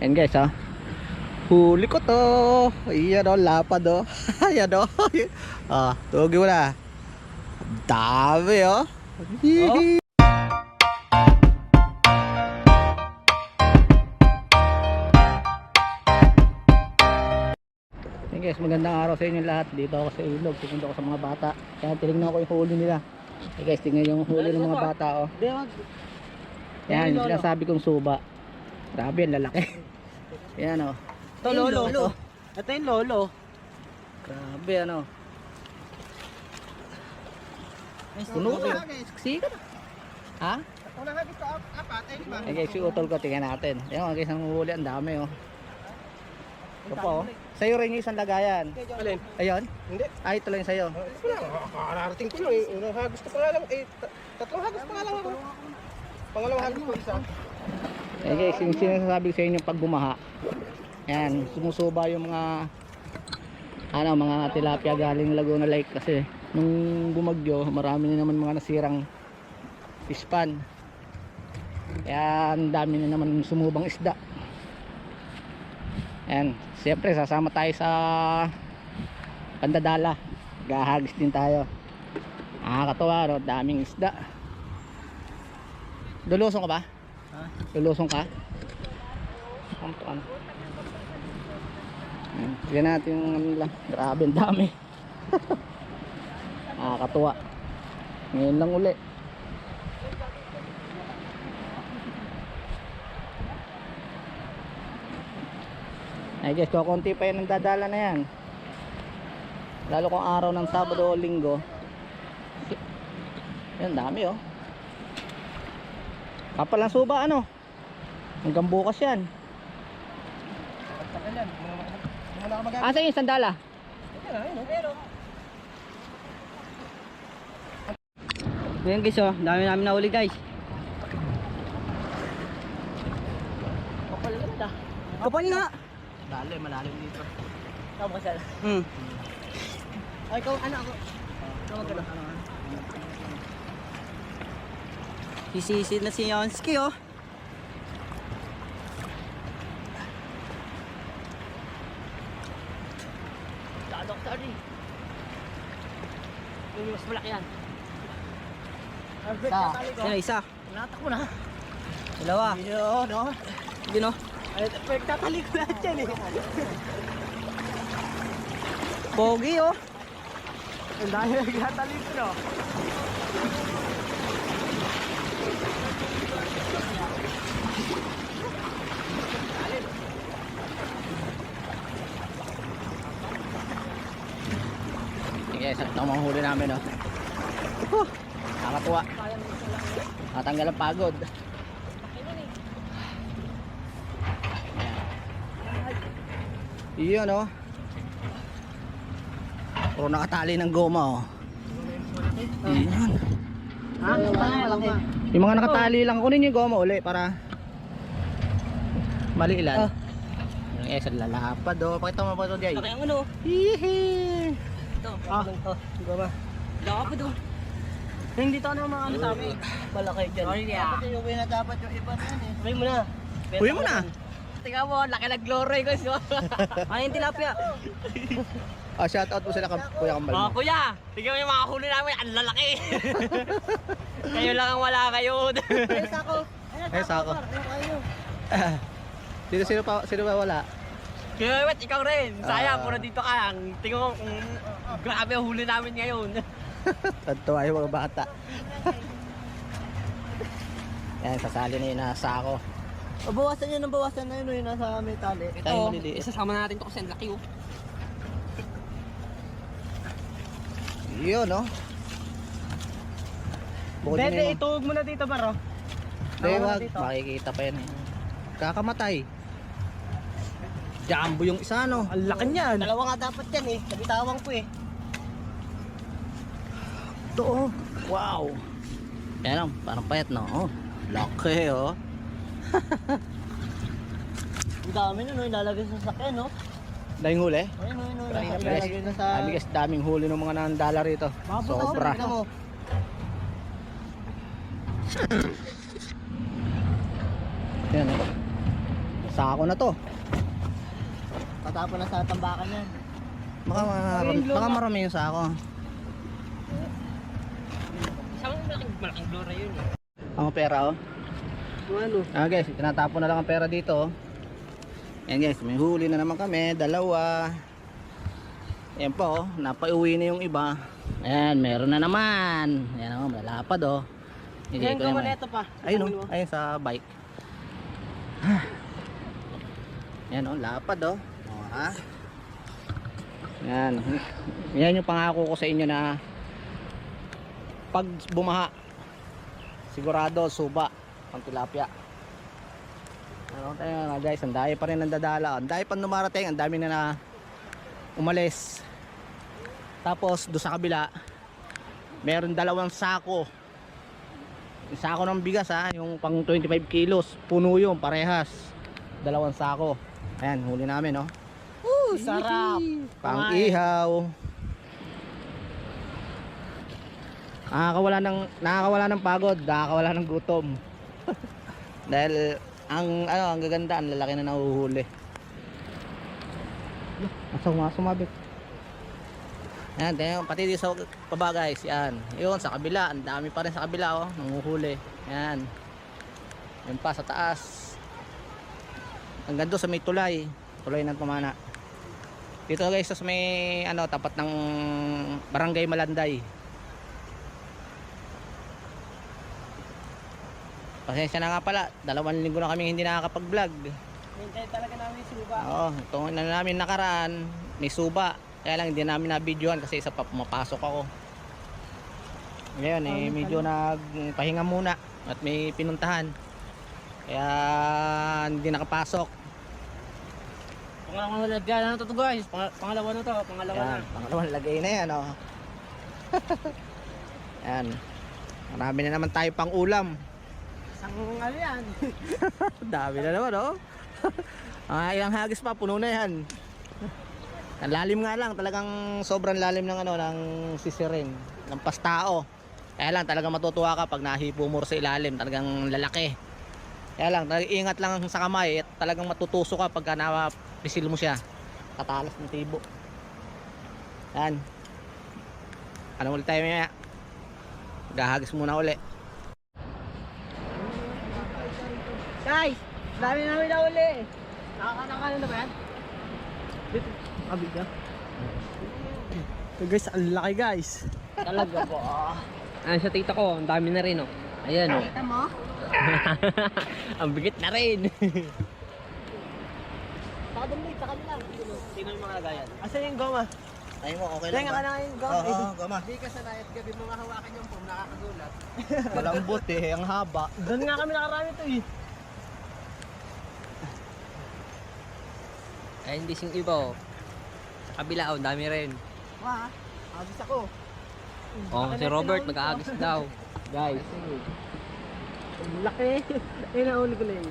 Yan guys ha. Huli ko to. Ayan o, lapad o. Ayan o. ah, tugi mo na. Dami o. Hihi. Hey guys, magandang araw sa inyo lahat. Dito ako sa ilog. Pupunta ako sa mga bata. Kaya tinignan ko yung huli nila. Hey guys, tingnan yung huli ng mga bata oh. Yan, yung sinasabi kong suba. Grabe, ang lalaki. Yan oh. Ito, lolo. Ito yung lolo. Grabe ano. Puno na. Saksi ka na. Ha? Eh guys, yung utol ko, tingnan natin. Yan guys, ang huli, ang dami oh. Ito po oh. Sa'yo rin yung isang lagayan. Alin? Ayun. Hindi. Ay, ito lang sa'yo. Wala, kakarating ko lang. eh. Unang hagos ko pa nga lang. Eh, ta- tatlong hagos pa nga lang ako. Pangalawang hagos ko isa. Eh guys, yung sinasabi sa inyo pag gumaha. Yan, sumusuba yung mga ano, mga tilapia galing Laguna Lake kasi nung bumagyo, marami na naman mga nasirang pispan. Kaya ang dami na naman sumubang isda. Yan, siyempre sasama tayo sa Pandadala. Gahagis din tayo. Nakakatawa, no? daming isda. Dulusong ka ba? Lulusong ka? Ano to ano? Ayan, Tignan natin yung ano lang. Grabe ang dami. Nakakatuwa. Ngayon lang uli. Ay guys, kukunti pa yan ang dadala na yan. Lalo kung araw ng Sabado o Linggo. Yan, dami oh. Kapal ang suba ano? Hanggang bukas yan. Tagal yan. Hindi mo na kamagana. Asa yung sandala? Yan na, Ayan guys oh, dami namin nahuli guys. kapal naman ah. Kapal nga. Malalim, malalim dito. Tama ka sila. Hmm. Ay, ikaw, ano ako? Tawag ka na. Sisisid na si Yonski oh. Ka rin. Yung mas malaki yan. Isa. Yan isa. Natak mo na. Dalawa. Yo, no? Yun oh. Ay, pagtatalik ko lahat yan eh. Pogi oh. Ang dami nagtatalik no? Sige, sa itong mga huli namin, oh. Huh, nakakatuwa. Natanggal ang pagod. Iyon, oh. Puro nakatali ng goma, oh. Iyon. Ha? Yung mga nakatali lang, kunin yung goma uli para mali ilan. Ah. Yung isa lalapad, oh. Pakita mo pa ito, Jay. Laki ang ano. Hihi. Ito. Ah, Ito. goma. Laka pa doon. Hindi to ano mga ano sa amin. Malaki dyan. Sorry, ah. Dapat yung na dapat yung iba na eh. Uwi mo na. Uwi mo na. Tingnan mo, laki ng glory guys. ano yung tilapia? Ah, shout out po sila kam Kuya Kambal mo. kuya, tingnan mo yung mga huli namin, ang lalaki. kayo lang ang wala kayo. Ay, sako. Eh, sako. Dito sino pa sino pa wala? Kaya wait, ikaw rin. Sayang, Ah. puro dito ka lang. Tingnan mo kung grabe ang huli namin ngayon. Tantuwa yung mga bata. Yan, sasali na yung nasa ako. O, bawasan nyo ng bawasan na yun yung nasa may tali. Tayo Ito, maliliit. isasama natin to kasi ang laki oh. Yun, no? Bukod yun Bebe, yung... ituog mo na dito, Baro. Hindi, Tawa na wag. dito. Makikita pa yan. eh. Kakamatay. Jumbo yung isa, no? Ang laki niyan. Dalawa nga dapat yan eh. Nabitawang ko eh. Ito, oh. Wow. Yan, oh, parang payat, no? Oh, laki, oh. Ang dami na no, ilalagay sa sakyan no. Dahing huli. Ayun Grabe, guys. ilalagay na sa... Dami guys, daming huli ng mga nandala rito. Sobra. Yan, oh. Sako na to. Patapon na sa tambakan yan. Baka, baka marami yung sako. Isang malaking, blora yun eh. Ang pera oh. Ano? Ah guys, tinatapon na lang ang pera dito. oh. Ayan guys, may huli na naman kami, dalawa. Ayan po, oh, napauwi na yung iba. Ayan, meron na naman. Ayan oh, malapad oh. Hindi Yan ko naman. ito pa. Ayun oh, ayun sa bike. Yan oh, lapad oh. Oh, ha? Yan. Yan yung pangako ko sa inyo na pag bumaha sigurado suba ang tilapia. Ano tayo nga guys, ang dami pa rin nandadala. Ang dami pa numarating, ang dami na na umalis. Tapos do sa kabila, meron dalawang sako yung sako ng bigas ha, yung pang 25 kilos, puno yun, parehas. Dalawang sako. Ayan, huli namin no. Uh, sarap. Pang ihaw. Nakakawala ng nakakawala ng pagod, nakakawala ng gutom. Dahil ang ano, ang gaganda, ang lalaki na nahuhuli. Asa mga sumabit. Yan, tingnan, pati dito sa baba guys, yan. Yun, sa kabila, ang dami pa rin sa kabila oh, nanguhuli. Yan. Yan pa sa taas. Hanggang doon sa may tulay, tulay ng pamana. Dito guys, sa may ano, tapat ng Barangay Malanday. Pasensya na nga pala, dalawang linggo na kami hindi nakakapag-vlog. Hintay talaga namin suba. Oo, ito na namin nakaraan, may suba. Kaya lang hindi namin na-videoan kasi isa pa pumapasok ako. Ngayon eh, medyo nagpahinga muna at may pinuntahan. Kaya hindi nakapasok. Pangalawang lagyan na to guys. Pang- Pangalawa na to, pangalawa na. Yan, pangalawang lagay na yan oh. yan. Marami na naman tayo pang ulam. Isang ano yan. Dami na naman oh. Ah, ilang hagis pa puno na yan. Ang lalim nga lang, talagang sobrang lalim ng ano ng sisirin, ng pastao. Kaya lang talagang matutuwa ka pag nahipo mo sa ilalim, talagang lalaki. Kaya lang, ingat lang sa kamay talagang matutuso ka pagka napisil mo siya. Katalas ng tibo. Yan. Ano ulit tayo maya? Gahagis muna uli. Guys, dami namin na uli. Nakakanakalan na ba yan? Dito, kabig na. So guys, ang laki guys. Talaga po. Ah, sa tita ko, ang dami na rin oh. Ayan oh. Kita mo? ang bigat na rin. Baka doon sa kanila. Sino yung mga lagayan? Asan yung goma? Ay mo, okay lang nga ba? na yung goma. Oo, oo, goma. Hindi ka sanay at gabi mo hawakan yung pom, nakakagulat. Malambot eh, ang haba. Doon nga kami nakarami to eh. Ay, hindi sing iba oh. Sa kabila oh, dami rin. Wah, agis ako. Oh, si Robert mag-aagis daw. Guys. Laki. Ayun na uli ko na yun.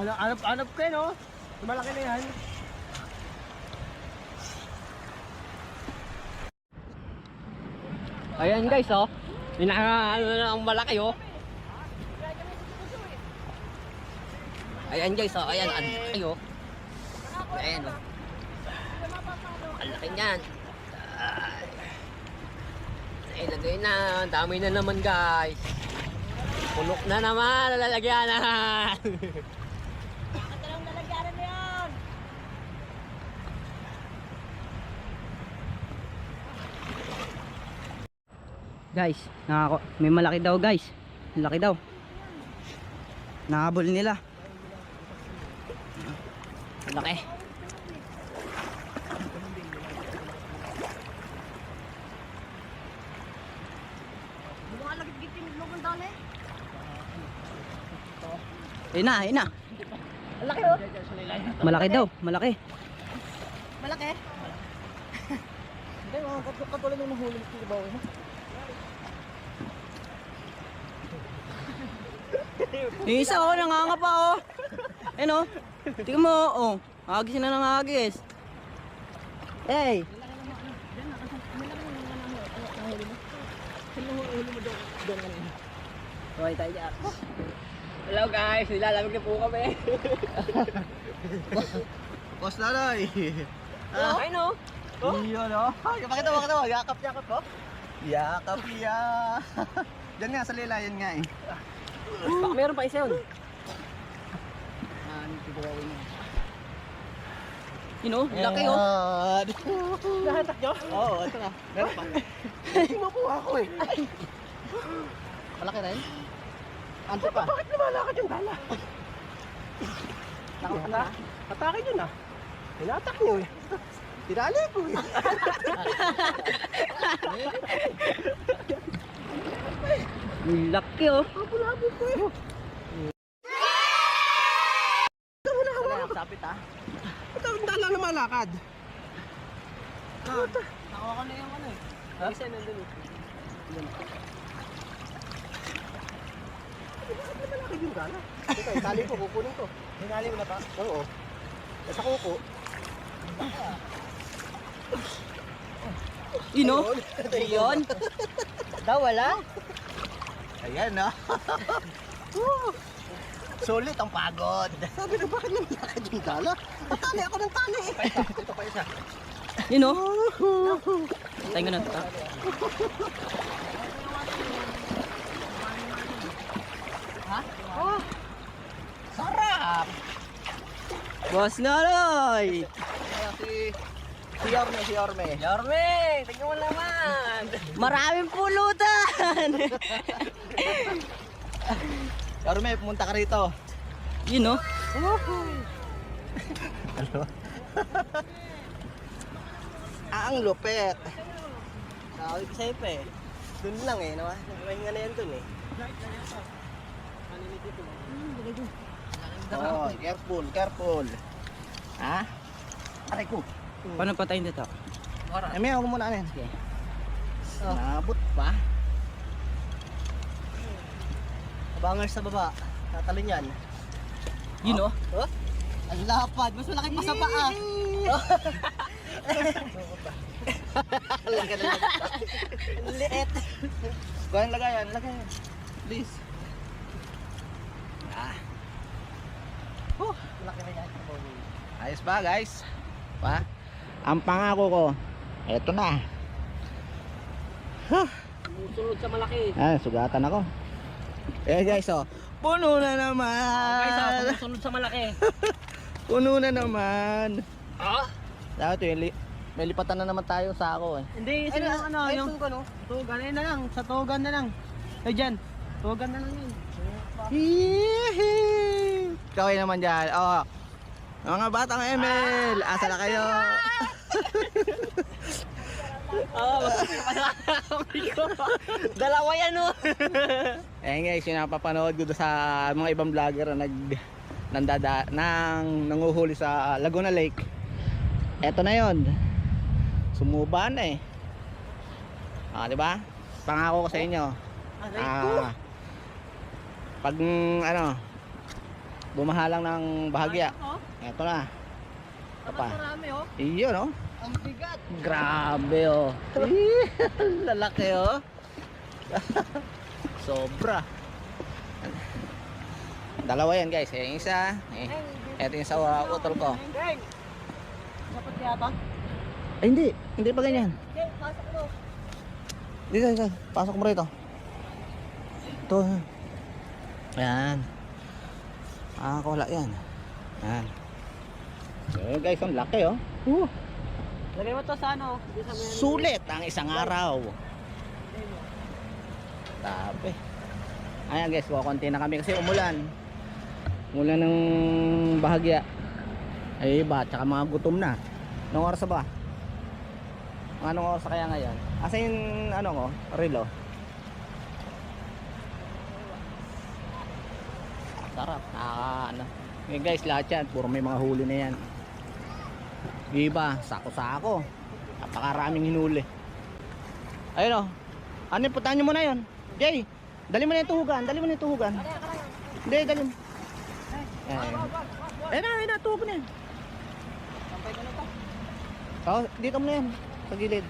Ano, anap, anap ko oh. Malaki na yan. Ayan guys oh. May naka, ano na ang malaki oh. Ayan guys oh, ayan, ang laki oh. Ayan oh. Ang laki niyan. Ay, lagay na. Dami na naman guys. Punok na naman, lalagyan na. Guys, nakako may malaki daw guys. Laki daw. Nakabol nila. Laki. Ayun na, ayun na. Laki, oh. Malaki daw, malaki. Malaki. Hindi, mga kat- katulad ng nahuli sa ibaw. eh. Yung isa oh, nanganga pa oh. Ayun oh. Tingnan mo oh. Agis na ng agis. Hey. Okay tayo dyan. Hello guys, nilalamig na po kami. Boss Laloy. Ah, ay no. Oh? Yun, oh. Pakita mo, pakita mo. Yakap, yakap, oh. Yakap, ya. Yan nga, sa lila, yan nga eh. Baka meron pa isa yun. Ah, ano siguro mo? You know, laki oh. Ayan. Nahatak nyo? Oo, ito na. Meron pa. Hindi mo po ako eh. Malaki rin? Anto pa? Bakit lumalakad yung dala? Nakakata? Atake yun ah. Tinatak niyo eh. Tinali ko eh. Laki oh. Sapit ah. Ito ang na malakad. Nakuha ko na yung ano eh. Isa nandun eh. Bakit lumalakad yung dala? Ito, itali ko, kukunin ko. Hinali mo na pa? Oo. Sa kuko. You know? Yun. Daw wala? Ayan na. Sulit ang pagod. Sabi na, bakit lumalakad yung dala? Natali ako ng tali eh. Ito pa isa. You know? Tayo ko na ito. Sarap! Boss! Ayan si... Si Yorme, si Yorme. Yorme! Tingnan mo naman! Maraming pulutan! Yorme, pumunta ka rito. you know? Ano? Ang lupet. Sabi ko sa'yo pa eh. Doon lang eh. Nawa, nakahinga na yan doon eh. Oh, careful, careful. Ha? Aray ko. Paano patayin dito? May ako muna ano yan. Okay. Nabot pa. Abangers sa baba. Tatalon yan. You know? Oh? Ang lapad. Mas malaki pa sa paa. Laki na lang. Liit. Yung lagayan. Lagayan. Please. Ah. Oh, malaki na yan. Ayos ba guys? Pa? Ang pangako ko, eto na. Sunod sa malaki. Ah, sugatan ako. Eh guys, oh. Puno na naman. Guys, ah, sunod sa malaki. Puno na naman. Ah? Dapat yung li- may lipatan na naman tayo sa ako eh. Hindi, sino yung ano, yung... ano? Tugan, ayun na lang. Sa tugan na lang. Ay, dyan. Tugan na lang yun. Hihi! Kaway naman dyan. Oh. Mga batang ML, asa na kayo? Oo, Dalawa yan, oh. Eh guys, yung napapanood ko sa mga ibang vlogger na nag nandada nang nanguhuli sa Laguna Lake. Eto na 'yon. Sumuba na eh. Ah, 'di ba? Pangako ko sa inyo. Ah. Pag ano bumahalang ng bahagya. Eto na. Pa. Marami, oh. Iyon, no? Ang bigat. Grabe oh. Lalaki oh. Sobra. Dalawa yan guys. Yung isa. Eh, eto yung sa uh, utol ko. Dapat kaya ba? Ay hindi. Hindi pa ganyan. Deng, pasok mo. Dito, dito. Pasok mo rito. Ito. Ayan. Ah, wala yan. Ayan. Eh guys, ang laki oh. Uh, Lagay mo to sa ano? Sulit ang isang araw. Tape. Ayan guys, kukunti na kami kasi umulan. Umulan ng bahagya. Ay iba, tsaka mga gutom na. Anong oras ba? Anong oras kaya ngayon? Asa yung ano ko? Relo? Sarap. Ah, ano. Eh guys, lahat yan. Puro may mga huli na yan. Iba, sako-sako. Napakaraming hinuli. Ayun o. Ano putahan nyo muna yun? Jay, dali mo na yung tuhugan. Dali mo na yung tuhugan. Hindi, dali mo. Eh, na, eh na, tuhog na yan. Oh, dito mo na yan. Sa gilid.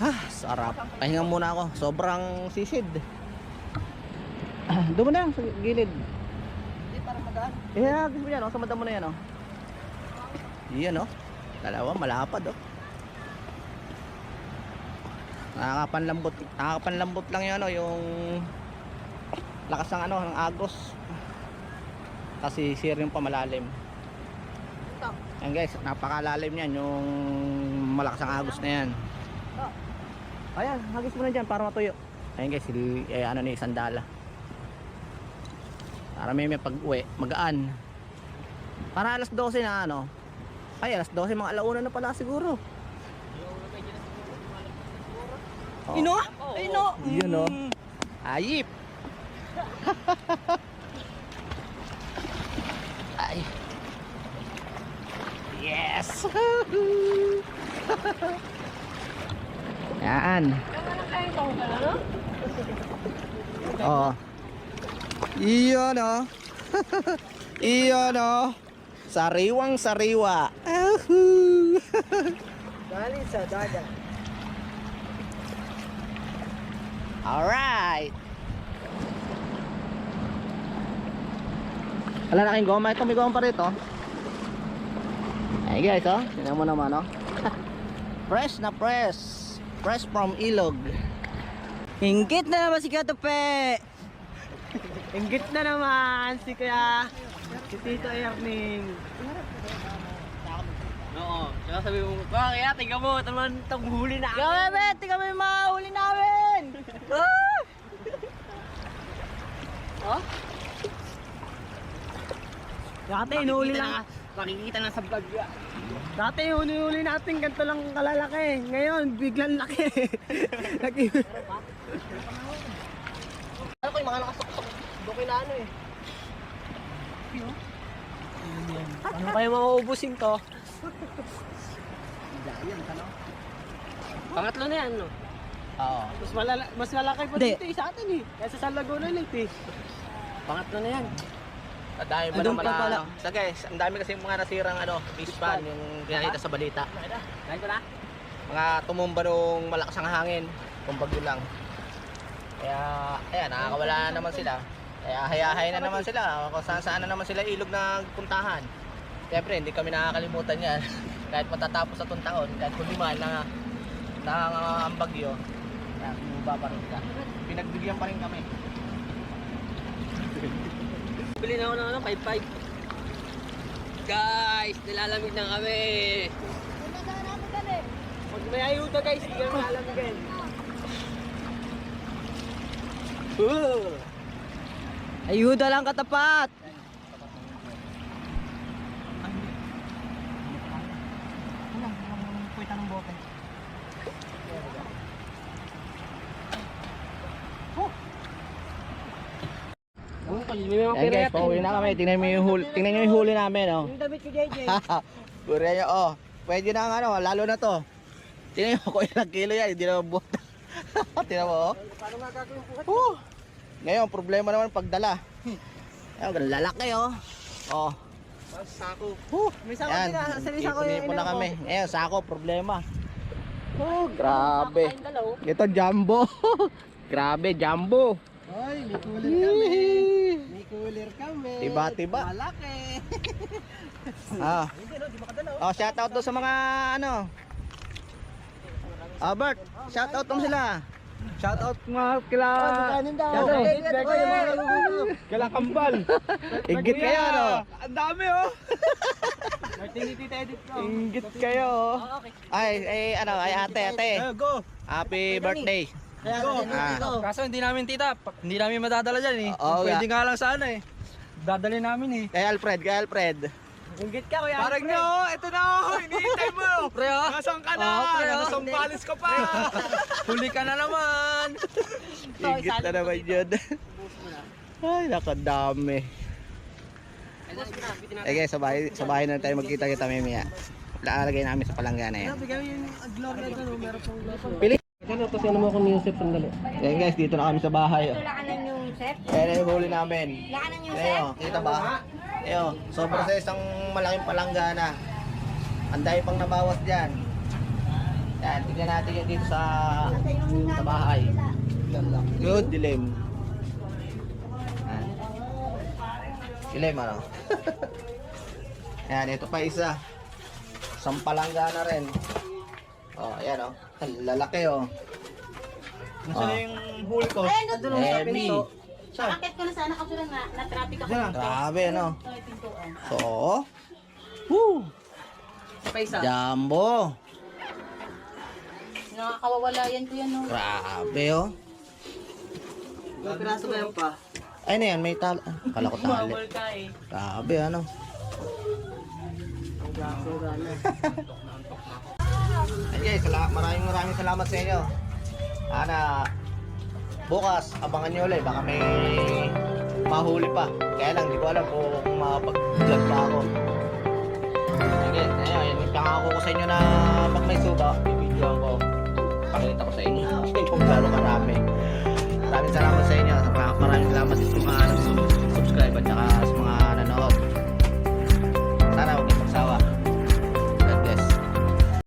Ah, sarap. Pahinga muna ako. Sobrang sisid. Ah, doon mo na sa gilid. Eh, gusto mo yan, oh. Sa mata mo na yan, oh. Yan, oh. Dalawa, malapad, oh. Nakakapanlambot, nakakapanlambot lang yan, oh, yung lakas ng ano, ng agos. Kasi sir yung pamalalim. Yan guys, napakalalim yan, yung malakas ang agos na yan. Ayan, hagis mo na dyan para matuyo. Ayan guys, il, eh, ano ni sandala. Para may may pag-uwi, magaan. Para alas 12 na ano. Ay, alas 12, mga alauna na pala siguro. Oh. Ino? Ino? Yun oh. Ayip. Ay. Yes. Yan. Oo. Iyon oh. Iyon oh. Sariwang sariwa. Galing sa dada. Alright. Wala na kayong goma. Ito may goma pa rito. Ay guys, oh. Tingnan mo naman, oh. fresh na fresh. Fresh from ilog. Ingit na naman si Katope! Inggit na naman si kaya si Tito Erning. Oo. Tsaka sabi mo, ba kaya tingnan mo, naman itong huli na Grabe, bet! Tingnan mo yung mga huli namin! Ah! Dati inuuli lang. Makikita na sa vlog ya. Dati inuuli natin ganito lang kalalaki. Ngayon biglang laki. Laki. Ano ko yung mga nakasok-sok? Doon na ano eh. ano kaya mauubusin to? Pangatlo na yan, no? Oo. Mas malala, mas malaki pa Hindi. dito eh, sa atin eh. Kaysa sa Laguna Lake eh. Pangatlo na yan. Ang dami pa Andun naman pa na, pala. ano. So guys, ang dami kasi mga nasirang ano, fish pan, yung pinakita sa balita. Kain ko na? Mga tumumba nung malakas ang hangin, kung bagyo lang. Kaya, ayan, nakakawala na naman sila. Kaya hayahay na naman sila, kung saan saan na naman sila ilog na puntahan. Siyempre, hindi kami nakakalimutan yan. kahit matatapos sa itong taon, kahit kuliman na, na ang bagyo, bumaba pa rin sila. Pinagbigyan pa rin kami. Bili na ako ng ano, 5-5. Guys, nilalamig na kami. Pag may ayuda guys, hindi ka malalamigan. Ayuda lang katapat! Ayan guys, pauwi na kami. Tingnan mo yung huli, tingnan nyo yung huli namin, oh. Yung damit ko JJ. Pura nyo, oh. Pwede na ang ano, lalo na to. Tingnan nyo kung ilang kilo yan, hindi naman buhat. Tingnan mo, oh. Paano nga gagawin po? Whew. Ngayon, problema naman pagdala. Ayun, lalaki, oh. Oh. Sako. Whew. May sako Yan, din ah. Sa sako yung ipon na kami. Ngayon, sako, problema. Oh, grabe. Ito, jumbo. grabe, jumbo. Ay, may cooler kami. May cooler kami. Tiba-tiba. Malaki. Ah. Oh, shout out doon sa mga ano. Albert, shout out mo sila. Shout out mga kila. Shout out. Kila Kambal. Ingit kayo no. Ang dami oh. Martinity edit ko. Ingit kayo. oh. Ay, ay ano, ay ate, ate. go. Happy birthday. Ah. Kaso hindi namin tita, hindi namin madadala dyan eh. Oo Pwede nga. nga lang sana eh. Dadali namin eh. Kay Alfred, kay Alfred. Inggit ka kuya. Parang nyo, ito na ako, hinihintay mo. Pre oh. Nasaan ka na? Oo, pre, oh. Nasaan balis ka pa? Huli ka na naman. Ingit na naman yun. Ay, nakadami. Eh guys, sa bahay, sa bahay na tayo magkita-kita mamaya. Lalagay namin sa palanggana yan. Bigyan yung glove na ito, meron pang glove. Pili. Ano to sino mo kung Yusuf sandali. Yan guys, dito na kami sa bahay. Oh. Lakanan yung chef. Ayan yung huli namin. Lakanan yung chef. Ayan, oh, kita ba? Ayan, oh, sobra sa isang malaking palanggana. Ang dami pang nabawas dyan. Yan, tignan natin yan dito sa, sa bahay. Good, dilim. Yan. Dilim, ano? Yan, ito pa isa. Sampalangga na rin. Oh, ayan oh. Lalaki oh. Nasaan Ah. yung huli ko? Ayun, doon. Ano sa Heavy. Akit ko na sana kasi lang na, na-traffic ako. Grabe, ano? Sa may pintuan. So, woo! Pa isa. Jumbo! Nakakawawalayan ko yan, no? Grabe oh. May piraso ba yan pa? Ay na yan, may tali. Ah, Kala ko tali. Bawal ka eh. Grabe, ano? Ay guys, sala- maraming maraming salamat sa inyo. Ana, bukas, abangan nyo ulit. Baka may mahuli pa. Kaya lang, di ko alam kung makapag-vlog pa ako. Sige, ayun, yung pangako ko sa inyo na pag may suba, bibidyoan ko. Pakita ko sa inyo kung gaano karami. Maraming salamat sa inyo. Maraming salamat sa mga